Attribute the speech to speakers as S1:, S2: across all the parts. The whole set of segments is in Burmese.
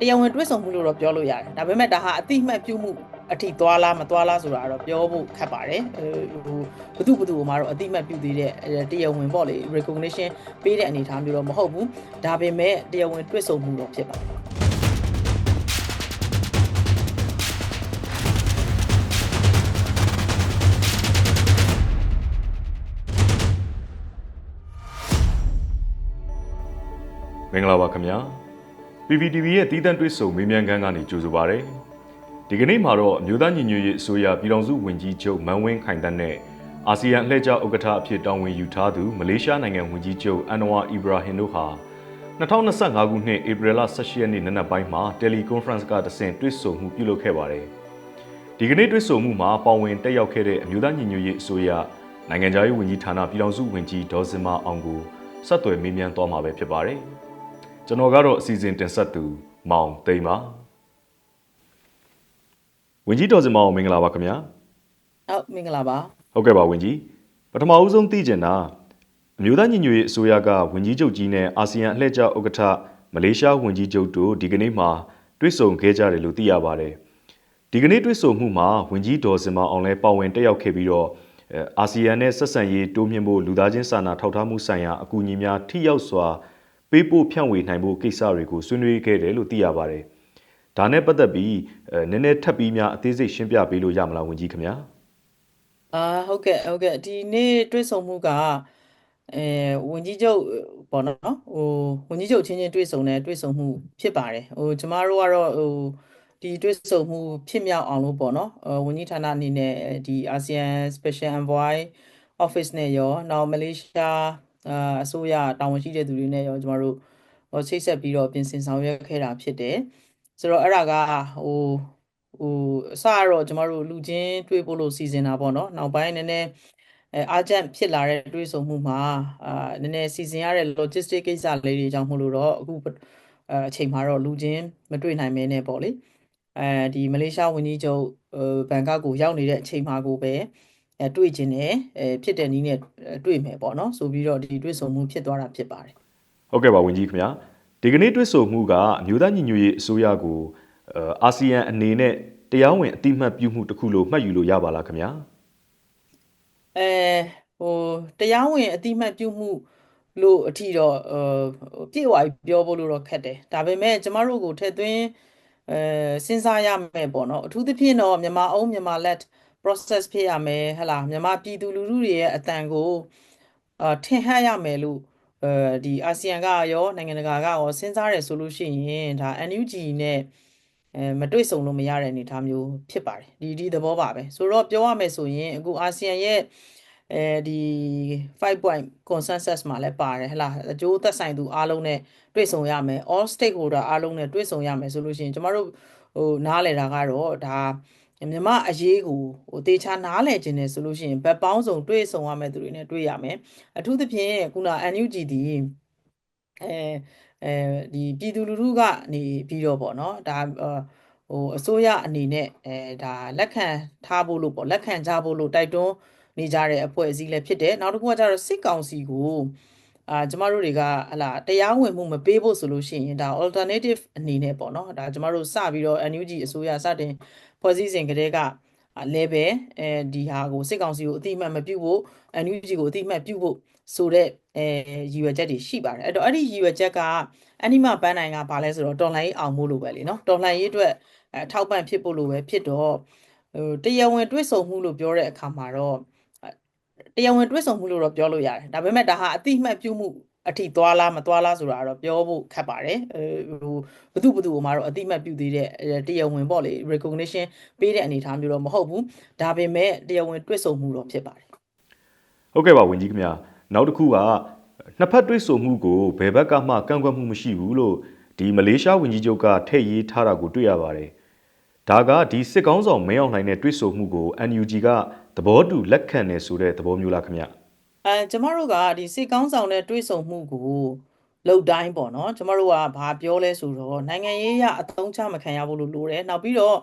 S1: တရားဝင်တွဲဆုံမှုလို့တော့ပြောလို့ရတယ်ဒါပေမဲ့ဒါဟာအတိအမှတ်ပြုမှုအထိသွားလားမသွားလားဆိုတာတော့ပြောဖို့ခက်ပါတယ်ဟိုဘသူဘသူမှာတော့အတိအမှတ်ပြုသေးတဲ့တရားဝင်ပေါ့လေ recognition ပေးတဲ့အနေအထားမျိုးတော့မဟုတ်ဘူးဒါပေမဲ့တရားဝင်တွဲဆုံမှုတော့ဖြစ်ပါတယ်
S2: မင်္ဂလာပါခင်ဗျာ PPTV ရဲ့တီးတန့်တွေ့ဆုံမေးမြန်းခန်းကနေကြိုဆိုပါရစေဒီကနေ့မှာတော့အမျိုးသားညီညွတ်ရေးအစိုးရပြည်ထောင်စုဝန်ကြီးချုပ်မန်ဝင်းခိုင်တန်းနဲ့အာဆီယံအလှည့်ကျဥက္ကဋ္ဌအဖြစ်တာဝန်ယူထားသူမလေးရှားနိုင်ငံဝန်ကြီးချုပ်အန်နဝါအီဘရာဟင်တို့ဟာ2025ခုနှစ်ဧပြီလ18ရက်နေ့နံနက်ပိုင်းမှာတယ်လီကွန်ဖရင့်ကတဆင့်တွေ့ဆုံမှုပြုလုပ်ခဲ့ပါတယ်ဒီကနေ့တွေ့ဆုံမှုမှာပါဝင်တက်ရောက်ခဲ့တဲ့အမျိုးသားညီညွတ်ရေးအစိုးရနိုင်ငံခြားရေးဝန်ကြီးဌာနပြည်ထောင်စုဝန်ကြီးဒေါ်စင်မာအောင်ကိုဆက်သွယ်မေးမြန်းသွားမှာပဲဖြစ်ပါတယ်။ ကျွန်တော်ကတော့အစီအစဉ်တင်ဆက်သူမောင်သိမ့်ပါ။ဝန်ကြီးဒေါ်စင်မာအောင်မင်္ဂလာပါခင်ဗျာ
S1: ဟုတ်မင်္ဂလာပါ။
S2: ဟုတ်ကဲ့ပါဝန်ကြီး။ပထမဦးဆုံးသိချင်တာအမျိုးသားညီညွတ်ရေးအစိုးရကဝန်ကြီးချုပ်ကြီးနဲ့အာဆီယံအလှည့်ကျဥက္ကဋ္ဌမလေးရှားဝန်ကြီးချုပ်တို့ဒီကနေ့မှာတွေ့ဆုံခဲ့ကြတယ်လို့သိရပါတယ်။ဒီကနေ့တွေ့ဆုံမှုမှာဝန်ကြီးဒေါ်စင်မာအောင်လည်းပါဝင်တက်ရောက်ခဲ့ပြီးတော့အဲအာဆီယံနဲ့ဆက်ဆံရေးတိုးမြှင့်ဖို့လူသားချင်းစာနာထောက်ထားမှုဆိုင်ရာအကူအညီများထိရောက်စွာ ပေးပို့ဖြန့်ဝေနိုင်ဖို့ကိစ္စတွေကိုဆွေးနွေးခဲ့တယ်လို့သိရပါတယ်။ဒါနဲ့ပတ်သက်ပြီးအဲနည်းနည်းထပ်ပြီးများအသေးစိတ်ရှင်းပြပေးလို့ရမလားဝန်ကြီးခင်ဗျာ
S1: အာဟုတ်ကဲ့ဟုတ်ကဲ့ဒီနေ့တွေ့ဆုံမှုကအဲဝန်ကြီးချုပ်ပေါ့နော်ဟိုဝန်ကြီးချုပ်ချင်းချင်းတွေ့ဆုံတဲ့တွေ့ဆုံမှုဖြစ်ပါတယ်ဟိုကျမတို့ကတော့ဟိုဒီတွေ့ဆုံမှုဖြစ်မြောက်အောင်လို့ပေါ့နော်ဟိုဝန်ကြီးဌာနအနေနဲ့ဒီ ASEAN Special Envoy Office နဲ့ရောနောက်မလေးရှား အာအစိုးရတာဝန်ရှိတဲ့သူတွေနဲ့ရောကျမတို့ဟိုချိတ်ဆက်ပြီးတော့ပြင်ဆင်ဆောင်ရွက်ခဲ့တာဖြစ်တယ်ဆိုတော့အဲ့ဒါကဟိုဟိုအစကတော့ကျမတို့လူချင်းတွေ့ဖို့လို့စီစဉ်တာပေါ့နော်နောက်ပိုင်းနည်းနည်းအဲအာဂျင့်ဖြစ်လာတဲ့တွေ့ဆုံမှုမှာအာနည်းနည်းစီစဉ်ရတဲ့ logistic ကိစ္စလေးတွေကြောင့်မို့လို့တော့အခုအဲအချိန်မှာတော့လူချင်းမတွေ့နိုင်မဲနဲ့ပေါ့လေအဲဒီမလေးရှားဝန်ကြီးချုပ်ဘန်ကောက်ကိုရောက်နေတဲ့အချိန်မှာကိုပဲ အဲတွေ့ကျင်တယ်အဲဖြစ်တဲ့နည်းနဲ့တွေ့မယ်ပေါ့နော်ဆိုပြီးတော့ဒီတွေ့ဆုံမှုဖြစ်သွားတာဖြစ်ပါတယ်။
S2: ဟုတ်ကဲ့ပါဝန်ကြီးခင်ဗျာ။ဒီကနေ့တွေ့ဆုံမှုကအမျိုးသားညီညွတ်ရေးအစိုးရကိုအဲအာဆီယံအနေနဲ့တရားဝင်အတိအမှတ်ပြုမှုတစ်ခုလို့မှတ်ယူလို့ရပါလားခင်ဗျာ။
S1: အဲဟိုတရားဝင်အတိမတ်ပြုမှုလို့အထီတော့ဟိုပြည့်ဝပြီးပြောဖို့လို့တော့ခက်တယ်ဒါပေမဲ့ကျမတို့ကိုထည့်သွင်းအဲစဉ်းစားရမယ်ပေါ့နော်အထူးသဖြင့်တော့မြန်မာအုံးမြန်မာလက် process ဖြစ်ရမယ်ဟဟလားမြန်မာပြည်သူလူထုတွေရဲ့အတန်ကိုအာထင်ဟပ်ရမယ်လို့အဲဒီအာဆီယံကရောနိုင်ငံတကာကရောစဉ်းစားတယ်ဆိုလို့ရှိရင်ဒါ NUG နဲ့အဲမတွေ့ဆုံလို့မရတဲ့အနေအထားမျိုးဖြစ်ပါတယ်ဒီဒီသဘောပါပဲဆိုတော့ပြောရမယ်ဆိုရင်အခုအာဆီယံရဲ့အဲဒီ5 point consensus မှာလည်းပါတယ်ဟဲ့လားအကျိုးသက်ဆိုင်သူအားလုံးနဲ့တွေ့ဆုံရမယ် all stakeholder အားလုံးနဲ့တွေ့ဆုံရမယ်ဆိုလို့ရှိရင်ကျမတို့ဟိုနားလည်တာကတော့ဒါ မြမအရေးကိုဟိုတေချာနားလည်ခြင်းနဲ့ဆိုလို့ရှိရင်ဘက်ပေါင်းစုံတွေ့ဆုံရမယ်သူတွေနဲ့တွေ့ရမယ်အထူးသဖြင့်ခုန NUG ဒီအဲအဲဒီပြည်သူလူထုကနေပြီးတော့ပေါ့နော်ဒါဟိုအစိုးရအနေနဲ့အဲဒါလက်ခံထားဖို့လို့ပေါ့လက်ခံကြဖို့လို့တိုက်တွန်းနေကြတဲ့အဖွဲ့အစည်းလည်းဖြစ်တယ်နောက်တစ်ခုကကျတော့စစ်ကောင်စီကို အာကျမတို့တွေကဟလာတရားဝင်မှုမပေးဖို့ဆိုလို့ရှိရင်ဒါ alternative အနေနဲ့ပေါ့နော်ဒါကျမတို့စပြီးတော့ NUG အစိုးရစတင်ဖွဲ့စည်းစဉ်ကတည်းက level အဲဒီဟာကိုစစ်ကောင်စီကိုအတိအမှတ်မပြုဖို့ NUG ကိုအတိအမှတ်ပြုဖို့ဆိုတဲ့အဲရည်ရွယ်ချက်တွေရှိပါတယ်အဲ့တော့အဲ့ဒီရည်ရွယ်ချက်ကအနိမပန်းနိုင်ကဘာလဲဆိုတော့တော်လှန်ရေးအောင်ဖို့လို့ပဲလीနော်တော်လှန်ရေးအတွက်အထောက်ပံ့ဖြစ်ဖို့လို့ပဲဖြစ်တော့ဟိုတရားဝင်တွဲဆုံမှုလို့ပြောတဲ့အခါမှာတော့ တရားဝင်တွဲဆုံမှုလို့တော့ပြောလို့ရတယ်ဒါပေမဲ့ဒါဟာအတိအမှတ်ပြုမှုအထိသွားလားမသွားလားဆိုတာတော့ပြောဖို့ခက်ပါတယ်ဟိုဘသူဘသူကမှတော့အတိအမှတ်ပြုသေးတဲ့တရားဝင်ပေါ့လေ recognition ပေးတဲ့အနေအထားမျိုးတော့မဟုတ်ဘူးဒါပေမဲ့တရားဝင်တွဲဆုံမှုတော့ဖြစ်ပါတယ်
S2: ဟုတ်ကဲ့ပါဝန်ကြီးခင်ဗျာနောက်တစ်ခုကနှစ်ဖက်တွေ့ဆုံမှုကိုဘယ်ဘက်ကမှကန့်ကွက်မှုမရှိဘူးလို့ဒီမလေးရှားဝန်ကြီးချုပ်ကထည့်ရေးထားတာကိုတွေ့ရပါတယ်ဒါကဒီစစ်ကောင်းဆောင်မင်းအောင်လှိုင်နဲ့တွေ့ဆုံမှုကို NUG က သဘောတူလက်ခံနေဆိုတဲ့သဘောမျိုးလားခင်ဗျာ
S1: အဲကျမတို့ကဒီစိတ်ကောင်းဆောင်တဲ့တွေးဆုံမှုကိုလောက်တိုင်းပေါ့နော်ကျမတို့ကဘာပြောလဲဆိုတော့နိုင်ငံရေးရအသုံးချမခံရဘူးလို့လိုတယ်နောက်ပြီးတော့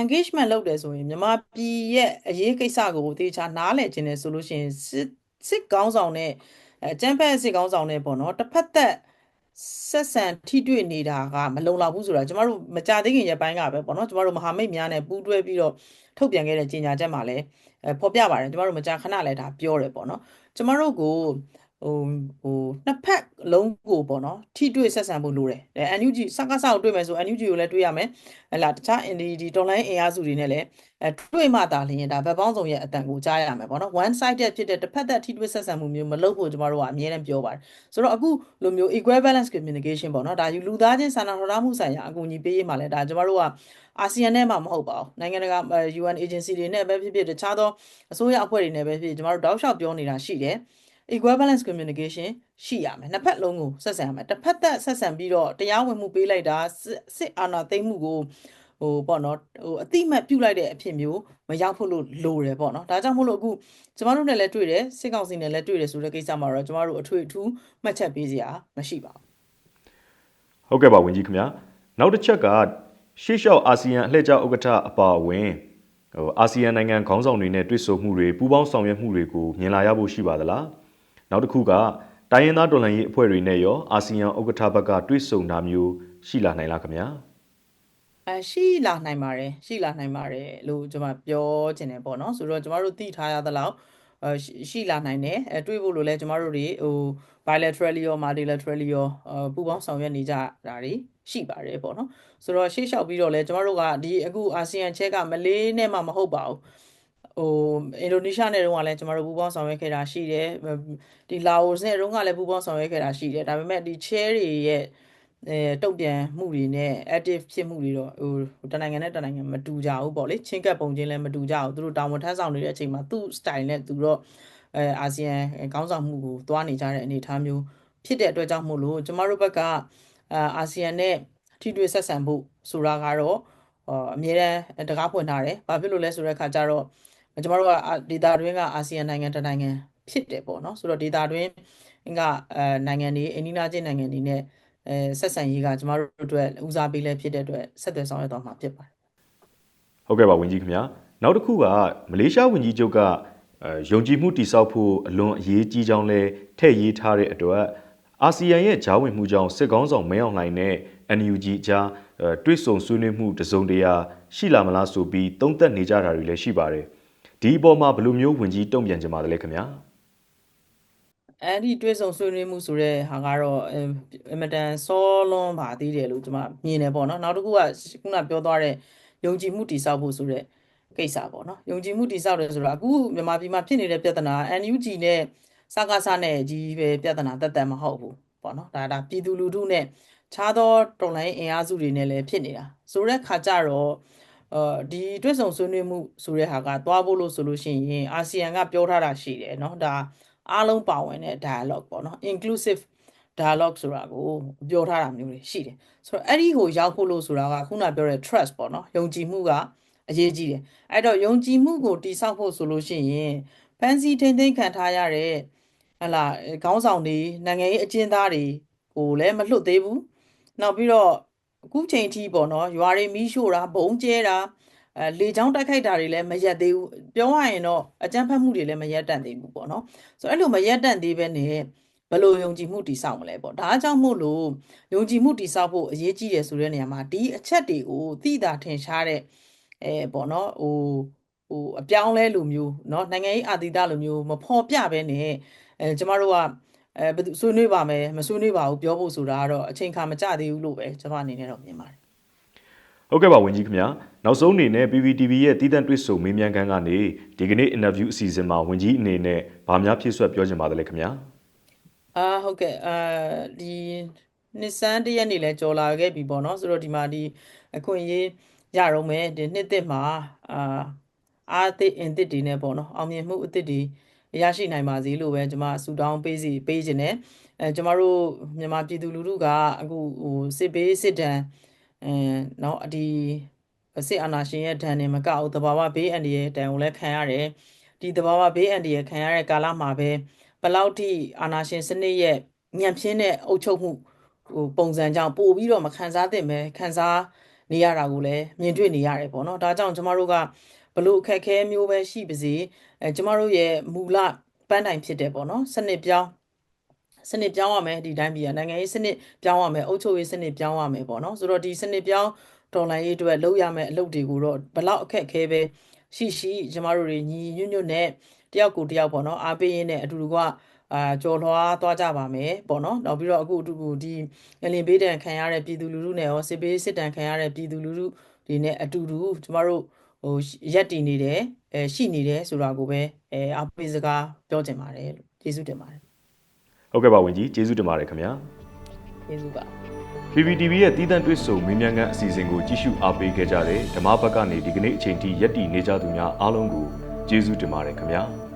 S1: engagement လုပ်တယ်ဆိုရင်မြန်မာပြည်ရဲ့အရေးကိစ္စကိုတေချာနားလည်ခြင်းနဲ့ဆိုလို့ရှိရင်စစ်စစ်ကောင်းဆောင်နဲ့အဲကျန်းဖက်စစ်ကောင်းဆောင်နဲ့ပေါ့နော်တစ်ဖက်သက် ဆက်ဆံထိတွေ့နေတာကမလုံလောက်ဘူးဆိုတာကျမတို့မကြသေးခင်ရက်ပိုင်းကပဲပေါ့နော်ကျမတို့မဟာမိတ်များနဲ့ပူးတွဲပြီးတော့ထုတ်ပြန်ခဲ့တဲ့ကြေညာချက်မှာလည်းအဲဖော်ပြပါတယ်ကျမတို့မကြာခဏလည်းဒါပြောတယ်ပေါ့နော်ကျမတို့ကို ဟိုဟိုနှစ်ဖက်လုံးကိုပေါ့နော်ထိတွေ့ဆက်ဆံဖို့လိုတယ်အဲ NUG စကားစောက်တွေ့မယ်ဆို NUG ကိုလည်းတွေ့ရမယ်ဟလာတခြား NDD ဒီ online အင်အားစုတွေနဲ့လည်းအဲတွေ့မှသာလျင်ဒါဘက်ပေါင်းစုံရဲ့အတန်ကိုကြားရမယ်ပေါ့နော် one sided ဖြစ်တဲ့တစ်ဖက်သက်ထိတွေ့ဆက်ဆံမှုမျိုးမလုပ်ဖို့ကျမတို့ကအမြဲတမ်းပြောပါတယ်ဆိုတော့အခုလိုမျိုး equal balance communication ပေါ့နော်ဒါယူလူသားချင်းစာနာထောက်ထားမှုဆိုင်ရာအကူအညီပေးရေးမှာလည်းဒါကျမတို့ကအာဆီယံနဲ့မှမဟုတ်ပါဘူးနိုင်ငံတကာ UN agency တွေနဲ့ပဲဖြစ်ဖြစ်တခြားသောအစိုးရအဖွဲ့တွေနဲ့ပဲဖြစ်ဖြစ်ကျမတို့တောက်လျှောက်ပြောနေတာရှိတယ် equal balance communication ရှိရမယ်နှစ်ဖက်လုံးကိုဆက်ဆံရမယ်တစ်ဖက်သက်ဆက်ဆံပြီးတော့တရားဝင်မှုပေးလိုက်တာစစ်အာဏာသိမ်းမှုကိုဟိုပေါ့နော်ဟိုအတိမတ်ပြုတ်လိုက်တဲ့အဖြစ်မျိုးမရောက်ဖို့လို့လိုတယ်ပေါ့နော်ဒါကြောင့်မို့လို့အခုကျမတို့နဲ့လည်းတွေ့တယ်စစ်ကောင်စီနဲ့လည်းတွေ့တယ်ဆိုတဲ့ကိစ္စမှာတော့ကျမတို့အထွေအထူးမှတ်ချက်ပေးစရာမရှိပါဘူး
S2: ဟုတ်ကဲ့ပါဝင်ကြီးခင်ဗျာနောက်တစ်ချက်ကရှေ့လျှောက်အာဆီယံအလှည့်ကျဥက္ကဋ္ဌအပါအဝင်ဟိုအာဆီယံနိုင်ငံခေါင်းဆောင်တွေနဲ့တွေ့ဆုံမှုတွေပူးပေါင်းဆောင်ရွက်မှုတွေကိုမြင်လာရဖို့ရှိပါသလား နောက်တစ်ခုကတိုင်းရင်းသားတော်လှန်ရေးအဖွဲ့တွေနဲ့ရောအာဆီယံဥက္ကဋ္ဌဘက်ကတွေ့ဆုံတာမျိုးရှိလာနိုင်လားခင်ဗျာ
S1: အရှိလာနိုင်ပါတယ်ရှိလာနိုင်ပါတယ်လို့ကျွန်မပြောချင်တယ်ပေါ့နော်ဆိုတော့ကျွန်တော်တို့သိထားရသလောက်အရှိလာနိုင်တယ်အဲတွေ့ဖို့လို့လဲကျွန်တော်တို့တွေဟို bilaterally ရော multilaterally ရောပူးပေါင်းဆောင်ရွက်နေကြတာတွေရှိပါတယ်ပေါ့နော်ဆိုတော့ရှေ့လျှောက်ပြီးတော့လဲကျွန်တော်တို့ကဒီအခုအာဆီယံချက်ကမလေးနဲ့မှမဟုတ်ပါဘူး ဟိုအင်ဒိုနီးရှားနဲ့တုန်းကလည်းကျွန်တော်တို့ပူးပေါင်းဆောင်ရွက်ခဲ့တာရှိတယ်ဒီလာအိုနဲ့တုန်းကလည်းပူးပေါင်းဆောင်ရွက်ခဲ့တာရှိတယ်ဒါပေမဲ့ဒီ chair တွေရဲ့အဲတုံ့ပြန်မှုတွေနဲ့ active ဖြစ်မှုတွေတော့ဟိုတနိုင်ငံနဲ့တနိုင်ငံမတူကြဘူးပေါ့လေချင်းကပ်ပုံချင်းလည်းမတူကြဘူးသူတို့တာဝန်ထမ်းဆောင်နေတဲ့အချိန်မှာသူ့ style နဲ့သူတော့အဲအာဆီယံခေါင်းဆောင်မှုကိုသွားနေကြတဲ့အနေအထားမျိုးဖြစ်တဲ့အတွက်ကြောင့်မို့လို့ကျမတို့ဘက်ကအာဆီယံနဲ့ထိတွေ့ဆက်ဆံဖို့ဆိုတာကတော့အမြဲတမ်းတကားဖွင့်ထားတယ်။ဘာဖြစ်လို့လဲဆိုတဲ့အခါကျတော့ ကျမတို့ကဒေတာတွင်းကအာဆီယံနိုင်ငံတနိုင်ငံဖြစ်တယ်ပေါ့နော်။ဆိုတော့ဒေတာတွင်းကအဲနိုင်ငံတွေအိန္ဒိယချင်းနိုင်ငံတွေနဲ့အဲဆက်ဆံရေးကကျမတို့အတွက်ဦးစားပေးလဲဖြစ်တဲ့အတွက်ဆက်သွယ်ဆောင်ရွက်သွားမှာဖြစ်ပါတယ်
S2: ဟုတ်ကဲ့ပါဝန်ကြီးခင်ဗျာနောက်တစ်ခုကမလေးရှားဝန်ကြီးချုပ်ကအဲယုံကြည်မှုတည်ဆောက်ဖို့အလွန်အရေးကြီးကြောင်းလဲထည့်ရေးထားတဲ့အတွက်အာဆီယံရဲ့ဂျားဝင်မှုကြောင့်စစ်ကောင်းဆောင်မင်းအောင်လှိုင်နဲ့ NUG ကြားတွစ်ဆုံဆွေးနွေးမှုတစုံတရာရှိလာမလားဆိုပြီးသုံးသပ်နေကြတာတွေလည်းရှိပါတယ် ဒီအပေါ်မှာဘယ်လိုမျိုးဝင်ကြီးတုံ့ပြန်ကြမှာလဲခင်ဗျာ
S1: အဲ့ဒီတွဲဆုံဆွေးနွေးမှုဆိုတဲ့ဟာကတော့အမတန်စောလွန်ပါသေးတယ်လို့ကျွန်မမြင်တယ်ပေါ့နော်နောက်တစ်ခုကခုနပြောသွားတဲ့ယုံကြည်မှုတည်ဆောက်ဖို့ဆိုတဲ့ကိစ္စပေါ့နော်ယုံကြည်မှုတည်ဆောက်တယ်ဆိုတာအခုမြန်မာပြည်မှာဖြစ်နေတဲ့ပြဿနာ NUG နဲ့စကားစနဲ့ကြီးပဲပြဿနာတက်တက်မဟုတ်ဘူးပေါ့နော်ဒါဒါပြည်သူလူထုနဲ့ခြားသောတော်လိုင်းအင်အားစုတွေနဲ့လည်းဖြစ်နေတာဆိုတဲ့ခါကျတော့ အာဒီတွဲဆုံဆွေးနွေးမှုဆိုတဲ့ဟာကသွားဖို့လို့ဆိုလို့ရှိရင်အာဆီယံကပြောထားတာရှိတယ်เนาะဒါအားလုံးပါဝင်တဲ့ dialogue ပေါ့နော် inclusive dialogue ဆိုတာကိုပြောထားတာမျိုးတွေရှိတယ်ဆိုတော့အဲ့ဒီကိုရောက်ဖို့လို့ဆိုတာကခုနပြောတဲ့ trust ပေါ့နော်ယုံကြည်မှုကအရေးကြီးတယ်အဲ့တော့ယုံကြည်မှုကိုတိဆောက်ဖို့ဆိုလို့ရှိရင်ဖန်စီထိမ့်သိမ့်ခံထားရတဲ့ဟလာခေါင်းဆောင်တွေနိုင်ငံရေးအကျဉ်းသားတွေကိုလည်းမလွတ်သေးဘူးနောက်ပြီးတော့ အခုချိန်ထိပေါ့နော်ရွာတွေမီးရှို့တာဘုံကျဲတာအဲလေချောင်းတိုက်ခိုက်တာတွေလည်းမရက်သေးဘူးပြောရရင်တော့အကြမ်းဖက်မှုတွေလည်းမရက်တန့်သေးဘူးပေါ့နော်ဆိုတော့အဲ့လိုမရက်တန့်သေးပဲနဲ့ဘယ်လိုယုံကြည်မှုတည်ဆောက်မလဲပေါ့ဒါကြောင့်မို့လို့ယုံကြည်မှုတည်ဆောက်ဖို့အရေးကြီးတယ်ဆိုတဲ့နေရာမှာဒီအချက်တွေကိုသိတာထင်ရှားတဲ့အဲပေါ့နော်ဟိုဟိုအပြောင်းလဲလိုမျိုးเนาะနိုင်ငံရေးအာတိတလိုမျိုးမဖော်ပြဘဲနဲ့အဲကျမတို့က အဲဘယ်သူဆွေးနွေးပါမယ်မဆွေးနွေးပါဘူးပြောဖို့ဆိုတာကတော့အချိန်ခါမကျသေးဘူးလို့ပဲကျွန်မအနေနဲ့တော့မြင်ပါတယ်
S2: ဟုတ်ကဲ့ပါဝင်ကြီးခင်ဗျာနောက်ဆုံးအနေနဲ့ PPTV ရဲ့တည်တံ့တွေ့ဆုံမေးမြန်းခန်းကနေဒီကနေ့ interview အစီအစဉ်မှာဝင်ကြီးအနေနဲ့ဗာများဖြည့်ဆွတ်ပြောချင်ပါတယ်ခင်ဗျာ
S1: အာဟုတ်ကဲ့အာဒီနှစ်စန်းတရက်နေလဲကြော်လာခဲ့ပြီပေါ့နော်ဆိုတော့ဒီမှာဒီအခွင့်အရေးရတော့မယ်ဒီနှစ်သက်မှာအာအားသစ်အင်သစ်တွေနဲ့ပေါ့နော်အောင်မြင်မှုအသစ်တွေ ရရှိနိုင်ပါစေလို့ပဲကျွန်မဆုတောင်းပေးစီပေးခြင်းနဲ့အဲကျွန်မတို့မြန်မာပြည်သူလူထုကအခုဟိုစစ်ဘေးစစ်တမ်းအဲနော်ဒီစစ်အာဏာရှင်ရဲ့ဒဏ်နဲ့မကဘူးတဘာဝဘေးအန္တရာယ်ဒဏ်ကိုလည်းခံရတယ်ဒီတဘာဝဘေးအန္တရာယ်ခံရတဲ့ကာလမှာပဲဘလောက်ထိအာဏာရှင်စနစ်ရဲ့ညံဖြင်းတဲ့အုပ်ချုပ်မှုဟိုပုံစံကြောင့်ပို့ပြီးတော့မခံစားသင့်ပဲခံစားနေရတာကိုလည်းမြင်တွေ့နေရတယ်ပေါ့နော်ဒါကြောင့်ကျမတို့က လို့အခက်ခဲမျိုးပဲရှိပါစေအဲကျမတို့ရဲ့မူလပန်းတိုင်ဖြစ်တယ်ပေါ့နော်စနစ်ပြောင်းစနစ်ပြောင်းရမယ်ဒီတိုင်းပြည်ကနိုင်ငံရေးစနစ်ပြောင်းရမယ်အုပ်ချုပ်ရေးစနစ်ပြောင်းရမယ်ပေါ့နော်ဆိုတော့ဒီစနစ်ပြောင်းဒေါ်လာရေးအတွက်လုပ်ရမယ်အလုပ်တွေကိုတော့ဘလောက်အခက်အခဲပဲရှိရှိကျမတို့တွေညီညွတ်ညွတ်နဲ့တယောက်ကိုတယောက်ပေါ့နော်အားပေးရင်းနဲ့အတူတူကအာကြော်လွှားသွားကြပါမယ်ပေါ့နော်နောက်ပြီးတော့အခုအတူတူဒီငလင်ဘေးတန်ခံရတဲ့ပြည်သူလူထုနဲ့ရောစစ်ဘေးစစ်တန်ခံရတဲ့ပြည်သူလူထုဒီနဲ့အတူတူကျမတို့ ဟိုရက်တည်နေတယ်အဲရှိနေတယ်ဆိုတာကိုပဲအဲအားပေးစကားပြောချင်ပါတယ်လို့ကျေးဇူးတင်ပါတယ်
S2: ဟုတ်ကဲ့ပါဝန်ကြီးကျေးဇူးတင်ပါတယ်ခင်ဗျာ
S1: ကျေးဇူးပါ
S2: PPTV ရဲ့တည်တံ့တွစ်ဆုံမင်းမြန်ခန့်အစီအစဉ်ကိုကြည့်ရှုအားပေးခဲ့ကြတဲ့ဓမ္မဘက်ကနေဒီကနေ့အချိန်ထိယက်တည်နေကြသူများအားလုံးကိုကျေးဇူးတင်ပါတယ်ခင်ဗျာ